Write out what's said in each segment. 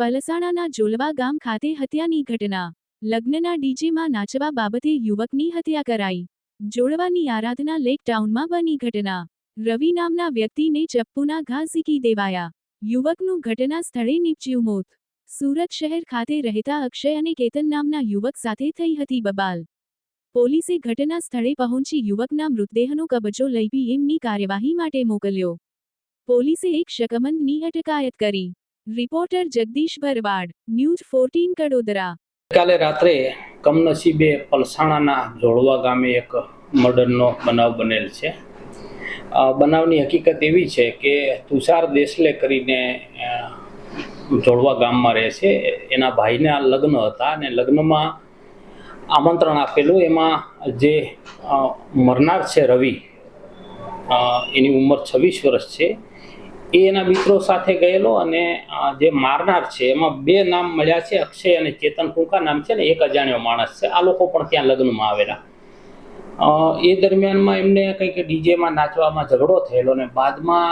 પલસાણાના જોલવા ગામ ખાતે હત્યાની ઘટના. લગ્નના ડીજેમાં નાચવા બાબતે યુવકની હત્યા કરાઈ. જોડવાની આરાધના લેક ટાઉનમાં બની ઘટના. રવિ નામના વ્યક્તિને ચપ્પુના ઘા ઝીકી દેવાયા. યુવકનું ઘટના સ્થળે નીપજ્યું મોત. સુરત શહેર ખાતે રહેતા અક્ષય અને કેતન નામના યુવક સાથે થઈ હતી બબાલ. પોલીસે ઘટના સ્થળે પહોંચી યુવકના મૃતદેહનો કબજો લઈ પીએમની કાર્યવાહી માટે મોકલ્યો. પોલીસે એક શકમંદની અટકાયત કરી. Reporter Jagdish Bharwad, news fourteen Kadodara. કાલે રાત્રે કમનસીબે પલસાણાના જોડવા ગામે એક મર્ડરનો બનાવ બનેલ છે. બનાવની હકીકત એવી છે કે તુષાર દેસલે કરીને જોડવા ગામમાં રહે છે. એના ભાઈના લગ્ન હતા અને લગ્નમાં આમંત્રણ આપેલું. એમાં જે મરનાર છે રવિ એની ઉંમર છવ્વીસ વર્ષ છે. એ એના મિત્રો સાથે ગયેલો અને જે મારનાર છે, એમાં બે નામ મળ્યા છે, અક્ષય અને ચેતન ટૂંકા નામ છે ને, એક અજાણ્યો માણસ છે. આ લોકો પણ ત્યાં લગ્નમાં આવેલા. એ દરમિયાનમાં એમને કંઈક ડીજેમાં નાચવામાં ઝઘડો થયેલો અને બાદમાં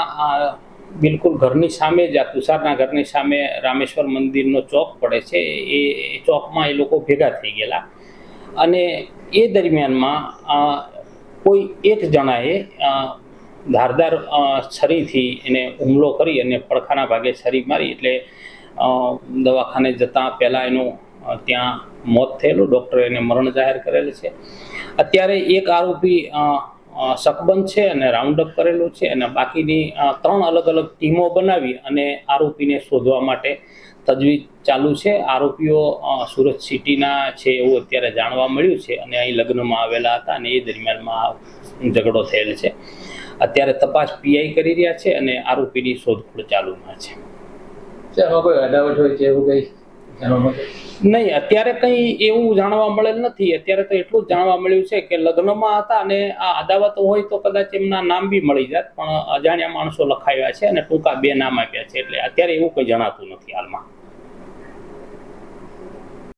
બિલકુલ ઘરની સામે જ આ તુષારના ઘરની સામે રામેશ્વર મંદિરનો ચોક પડે છે. એ ચોકમાં એ લોકો ભેગા થઈ ગયેલા. અને એ દરમિયાનમાં કોઈ એક જણાએ ધારદાર છરીથી એને હુમલો કરી અને પડખાના ભાગે છરી મારી એટલે દવાખાને જતાં પહેલાં એનું ત્યાં મોત થયેલું. ડૉક્ટરે એને મરણ જાહેર કરેલ છે. અત્યારે એક આરોપી શકબંધ છે અને રાઉન્ડ અપ કરેલું છે અને બાકીની ત્રણ અલગ અલગ ટીમો બનાવી અને આરોપીને શોધવા માટે તજવીજ ચાલુ છે. આરોપીઓ સુરત સિટીના છે એવું અત્યારે જાણવા મળ્યું છે અને અહીં લગ્નમાં આવેલા હતા અને એ દરમિયાનમાં ઝઘડો થયેલ છે. અત્યારે તપાસ પીઆઈ કરી રહ્યા છે અને આરોપીની શોધખોળ ચાલુમાં છે. નહીં અત્યારે કંઈ એવું જાણવા મળેલ નથી. અત્યારે તો એટલું જ જાણવા મળ્યું છે કે લગ્નમાં હતા અને આ અદાવત હોય તો કદાચ એમના નામ બી મળી જાત પણ અજાણ્યા માણસો લખાવ્યા છે અને ટૂંકા બે નામ આપ્યા છે. એટલે અત્યારે એવું કંઈ જણાતું નથી હાલમાં.